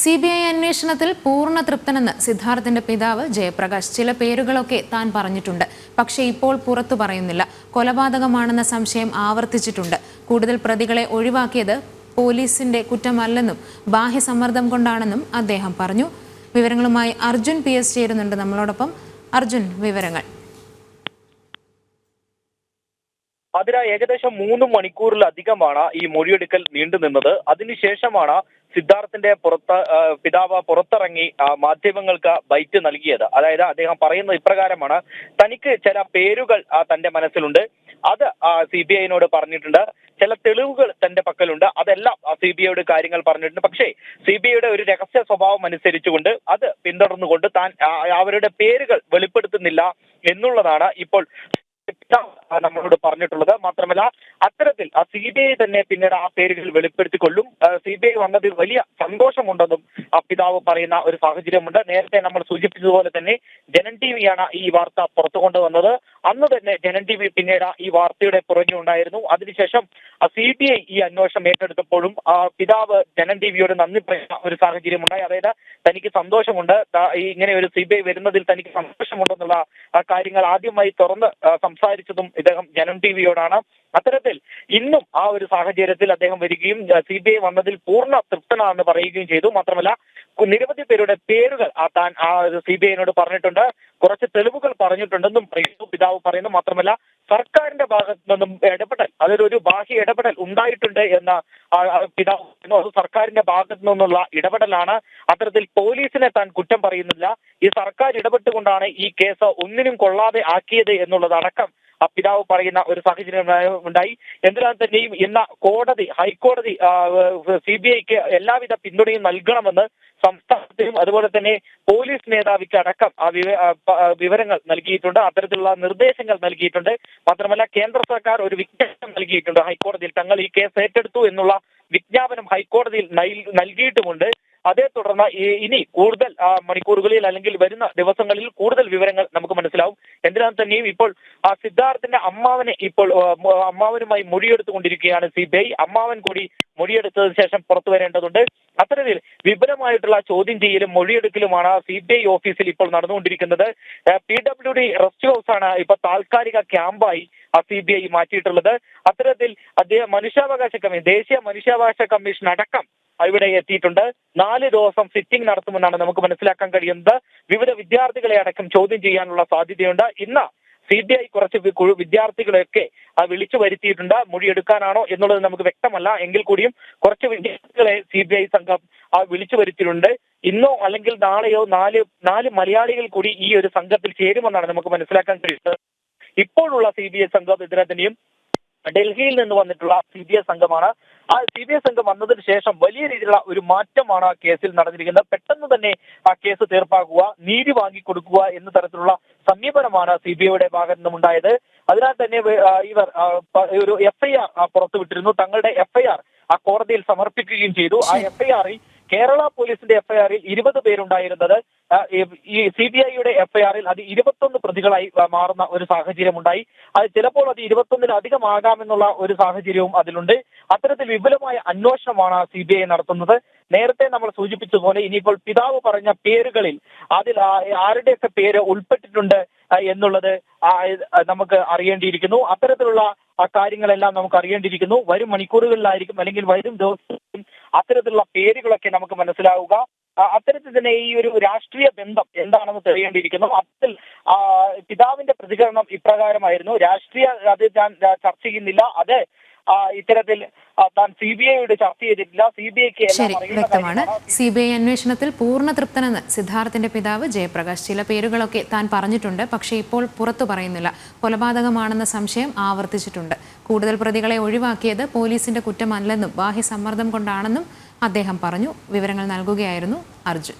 C B I അന്വേഷണത്തിൽ പൂർണ തൃപ്തനെന്ന് സിദ്ധാർത്ഥിന്റെ പിതാവ് ജയപ്രകാശ്. ചില പേരുകളൊക്കെ താൻ പറഞ്ഞിട്ടുണ്ട്. പക്ഷേ ഇപ്പോൾ പുറത്തു പറയുന്നില്ല. കൊലപാതകമാണെന്ന സംശയം ആവർത്തിച്ചിട്ടുണ്ട്. കൂടുതൽ പ്രതികളെ ഒഴിവാക്കിയത് പോലീസിന്റെ കുറ്റമല്ലെന്നും ബാഹ്യ സമ്മർദ്ദം കൊണ്ടാണെന്നും അദ്ദേഹം പറഞ്ഞു. വിവരങ്ങളുമായി അർജുൻ പി എസ് ചേരുന്നുണ്ട് നമ്മളോടൊപ്പം. അർജുൻ വിവരങ്ങൾ. അതിര ഏകദേശം മൂന്ന് മണിക്കൂറിലധികമാണ് ഈ മൊഴിയെടുക്കൽ നീണ്ടുനിന്നത് അതിനുശേഷമാണ് സിദ്ധാർത്ഥിന്റെ പുറത്ത് പിതാവ് പുറത്തിറങ്ങി മാധ്യമങ്ങൾക്ക് ബൈറ്റ് നൽകിയത്. അതായത് അദ്ദേഹം പറയുന്നത് ഇപ്രകാരമാണ്. തനിക്ക് ചില പേരുകൾ തന്റെ മനസ്സിലുണ്ട്. അത് സി ബി ഐനോട് പറഞ്ഞിട്ടുണ്ട്. ചില തെളിവുകൾ തന്റെ പക്കലുണ്ട്. അതെല്ലാം സി ബി ഐയുടെ കാര്യങ്ങൾ പറഞ്ഞിട്ടുണ്ട്. പക്ഷേ സി ബി ഐയുടെ ഒരു രഹസ്യ സ്വഭാവം അനുസരിച്ചുകൊണ്ട് അത് പിന്തുടർന്നുകൊണ്ട് താൻ അവരുടെ പേരുകൾ വെളിപ്പെടുത്തുന്നില്ല എന്നുള്ളതാണ് ഇപ്പോൾ പിതാവ് നമ്മളോട് പറഞ്ഞിട്ടുള്ളത്. മാത്രമല്ല അത്തരത്തിൽ ആ സി ബി ഐ തന്നെ പിന്നീട് ആ പേരുകൾ വെളിപ്പെടുത്തിക്കൊള്ളും. സി ബി ഐ വന്നതിൽ വലിയ സന്തോഷമുണ്ടെന്നും ആ പിതാവ് പറയുന്ന ഒരു സാഹചര്യമുണ്ട്. നേരത്തെ നമ്മൾ സൂചിപ്പിച്ചതുപോലെ തന്നെ ജനൻ ടി വിയാണ് ഈ വാർത്ത പുറത്തു കൊണ്ടുവന്നത്. അന്ന് തന്നെ ജനൻ ടി വി പിന്നീട് ഈ വാർത്തയുടെ പുറകെ ഉണ്ടായിരുന്നു. അതിനുശേഷം സി ബി ഐ ഈ അന്വേഷണം ഏറ്റെടുത്തപ്പോഴും ആ പിതാവ് ജനൻ ടി വിയോട് നന്ദി പറയുന്ന ഒരു സാഹചര്യം ഉണ്ടായി. അതായത് തനിക്ക് സന്തോഷമുണ്ട്. ഇങ്ങനെ ഒരു സി ബി ഐ വരുന്നതിൽ തനിക്ക് സന്തോഷമുണ്ടെന്നുള്ള കാര്യങ്ങൾ ആദ്യമായി തുറന്ന് സംസാരിച്ചതും ഇദ്ദേഹം ജനൻ ടി വിയോടാണ് അത്തരത്തിൽ ഇന്നും ആ ഒരു സാഹചര്യത്തിൽ അദ്ദേഹം വരികയും സി ബി ഐ വന്നതിൽ പൂർണ തൃപ്തനാണെന്ന് പറയുകയും ചെയ്തു. മാത്രമല്ല നിരവധി പേരുടെ പേരുകൾ ആ താൻ ആ സി ബി ഐനോട് പറഞ്ഞിട്ടുണ്ട്. കുറച്ച് തെളിവുകൾ പറഞ്ഞിട്ടുണ്ടെന്നും പറയുന്നു. പിതാവ് പറയുന്നു മാത്രമല്ല സർക്കാരിന്റെ ഭാഗത്തു നിന്നും ഇടപെടൽ അതിലൊരു ബാഹ്യ ഇടപെടൽ ഉണ്ടായിട്ടുണ്ട് എന്ന പിതാവ് പറയുന്നു. അത് സർക്കാരിന്റെ ഭാഗത്തു നിന്നുള്ള ഇടപെടലാണ്. അത്തരത്തിൽ പോലീസിനെ താൻ കുറ്റം പറയുന്നില്ല. ഈ സർക്കാർ ഇടപെട്ടുകൊണ്ടാണ് ഈ കേസ് ഒന്നിനും കൊള്ളാതെ ആക്കിയത് എന്നുള്ളതടക്കം പിതാവ് പറയുന്ന ഒരു സാഹചര്യം ഉണ്ടായി- എന്നാൽ തന്നെയും ഇന്ന് കോടതി ഹൈക്കോടതി സി ബി ഐക്ക് എല്ലാവിധ പിന്തുണയും നൽകണമെന്ന് സംസ്ഥാനത്തിനും അതുപോലെ തന്നെ പോലീസ് മേധാവിക്ക് അടക്കം ആ വിവരങ്ങൾ നൽകിയിട്ടുണ്ട്. അത്തരത്തിലുള്ള നിർദ്ദേശങ്ങൾ നൽകിയിട്ടുണ്ട്. മാത്രമല്ല കേന്ദ്ര സർക്കാർ ഒരു വിജ്ഞാപനം നൽകിയിട്ടുണ്ട് ഹൈക്കോടതിയിൽ. തങ്ങൾ ഈ കേസ് ഏറ്റെടുത്തു എന്നുള്ള വിജ്ഞാപനം ഹൈക്കോടതിയിൽ നൽ- നൽകിയിട്ടുമുണ്ട്. അതേ തുടർന്ന് ഇനി കൂടുതൽ മണിക്കൂറുകളിൽ അല്ലെങ്കിൽ വരുന്ന ദിവസങ്ങളിൽ കൂടുതൽ വിവരങ്ങൾ നമുക്ക് മനസ്സിലാവും. എന്തിനാ തന്നെയും ഇപ്പോൾ ആ സിദ്ധാർത്ഥിന്റെ അമ്മാവനെ ഇപ്പോൾ അമ്മാവനുമായി മൊഴിയെടുത്തുകൊണ്ടിരിക്കുകയാണ് സി ബി ഐ. അമ്മാവൻ കൂടി മൊഴിയെടുത്തതിന് ശേഷം പുറത്തു വരേണ്ടതുണ്ട്. അത്തരത്തിൽ വിപുലമായിട്ടുള്ള ചോദ്യം ചെയ്യലും മൊഴിയെടുക്കലുമാണ് സി ബി ഐ ഓഫീസിൽ ഇപ്പോൾ നടന്നുകൊണ്ടിരിക്കുന്നത്. P W D rest house ആണ് ഇപ്പൊ താൽക്കാലിക ക്യാമ്പായി ആ സി ബി ഐ മാറ്റിയിട്ടുള്ളത്. അത്തരത്തിൽ അദ്ദേഹം മനുഷ്യാവകാശ കമ്മീഷൻ ദേശീയ മനുഷ്യാവകാശ കമ്മീഷൻ അടക്കം ഇവിടെ എത്തിയിട്ടുണ്ട്. നാല് ദിവസം സിറ്റിംഗ് നടത്തുമെന്നാണ് നമുക്ക് മനസ്സിലാക്കാൻ കഴിയുന്നത്. വിവിധ വിദ്യാർത്ഥികളെ അടക്കം ചോദ്യം ചെയ്യാനുള്ള സാധ്യതയുണ്ട്. ഇന്ന് സി ബി ഐ കുറച്ച് വിദ്യാർത്ഥികളെയൊക്കെ വിളിച്ചു വരുത്തിയിട്ടുണ്ട്. മൊഴിയെടുക്കാനാണോ എന്നുള്ളത് നമുക്ക് വ്യക്തമല്ല. എങ്കിൽ കൂടിയും കുറച്ച് വിദ്യാർത്ഥികളെ സി ബി ഐ സംഘം വിളിച്ചു വരുത്തിയിട്ടുണ്ട്. ഇന്നോ അല്ലെങ്കിൽ നാളെയോ നാല് നാല് മലയാളികൾ കൂടി ഈ ഒരു സംഘത്തിൽ ചേരുമെന്നാണ് നമുക്ക് മനസ്സിലാക്കാൻ കഴിയുന്നത്. ഇപ്പോഴുള്ള സി ബി ഐ സംഘം ഇതിനകത്തെയും ഡൽഹിയിൽ നിന്ന് വന്നിട്ടുള്ള സി ബി ഐ സംഘമാണ്. ആ സി ബി ഐ സംഘം വന്നതിന് ശേഷം വലിയ രീതിയിലുള്ള ഒരു മാറ്റമാണ് ആ കേസിൽ നടന്നിരിക്കുന്നത്. പെട്ടെന്ന് തന്നെ ആ കേസ് തീർപ്പാക്കുക നീതി വാങ്ങിക്കൊടുക്കുക എന്ന തരത്തിലുള്ള സമീപനമാണ് സി ബി ഐയുടെ ഭാഗത്തു നിന്നും ഉണ്ടായത് അതിനാൽ തന്നെ ഇവർ ഒരു എഫ്ഐആർ പുറത്തുവിട്ടിരുന്നു. തങ്ങളുടെ എഫ്ഐആർ ആ കോടതിയിൽ സമർപ്പിക്കുകയും ചെയ്തു. ആ എഫ് ഐ ആറിൽ കേരള പോലീസിന്റെ എഫ്ഐആറിൽ ഇരുപത് പേരുണ്ടായിരുന്നത്. ഈ- സി ബി ഐയുടെ എഫ്ഐആറിൽ അത് ഇരുപത്തൊന്ന് പ്രതികളായി മാറുന്ന ഒരു സാഹചര്യം ഉണ്ടായി അത് ചിലപ്പോൾ അത് ഇരുപത്തൊന്നിലധികം ആകാമെന്നുള്ള ഒരു സാഹചര്യവും അതിലുണ്ട്. അത്തരത്തിൽ വിപുലമായ അന്വേഷണമാണ് സി ബി ഐ നടത്തുന്നത്. നേരത്തെ നമ്മൾ സൂചിപ്പിച്ചതുപോലെ ഇനിയിപ്പോൾ പിതാവ് പറഞ്ഞ പേരുകളിൽ അതിൽ ആരുടെയൊക്കെ പേര് ഉൾപ്പെട്ടിട്ടുണ്ട് എന്നുള്ളത് നമുക്ക് അറിയേണ്ടിയിരിക്കുന്നു. അത്തരത്തിലുള്ള കാര്യങ്ങളെല്ലാം നമുക്ക് അറിയേണ്ടിയിരിക്കുന്നു. വരും മണിക്കൂറുകളിലായിരിക്കും അല്ലെങ്കിൽ വരും ദിവസങ്ങളിലും അത്തരത്തിലുള്ള പേരുകളൊക്കെ നമുക്ക് മനസ്സിലാവുക. അത്തരത്തിൽ തന്നെ ഈ ഒരു രാഷ്ട്രീയ ബന്ധം എന്താണെന്ന് തെളിയേണ്ടിയിരിക്കുന്നു. അത്തരത്തിൽ പിതാവിന്റെ പ്രതികരണം ഇപ്രകാരമായിരുന്നു. രാഷ്ട്രീയ അത് ഞാൻ ചർച്ച ചെയ്യുന്നില്ല. അത് ഇത്തരത്തിൽ താൻ സി ബി ഐയോട് ചർച്ച ചെയ്തിട്ടില്ല. സി ബി ഐക്ക് ശരി വ്യക്തമാണ്. സി ബി ഐ അന്വേഷണത്തിൽ പൂർണ തൃപ്തനെന്ന് സിദ്ധാർത്ഥിന്റെ പിതാവ് ജയപ്രകാശ്. ചില പേരുകളൊക്കെ താൻ പറഞ്ഞിട്ടുണ്ട് പക്ഷേ ഇപ്പോൾ പുറത്തു പറയുന്നില്ല. കൊലപാതകമാണെന്ന സംശയം ആവർത്തിച്ചിട്ടുണ്ട്. കൂടുതൽ പ്രതികളെ ഒഴിവാക്കിയത് പോലീസിന്റെ കുറ്റമല്ലെന്നും ബാഹ്യ സമ്മർദ്ദം കൊണ്ടാണെന്നും അദ്ദേഹം പറഞ്ഞു. വിവരങ്ങൾ നൽകുകയായിരുന്നു അർജുൻ.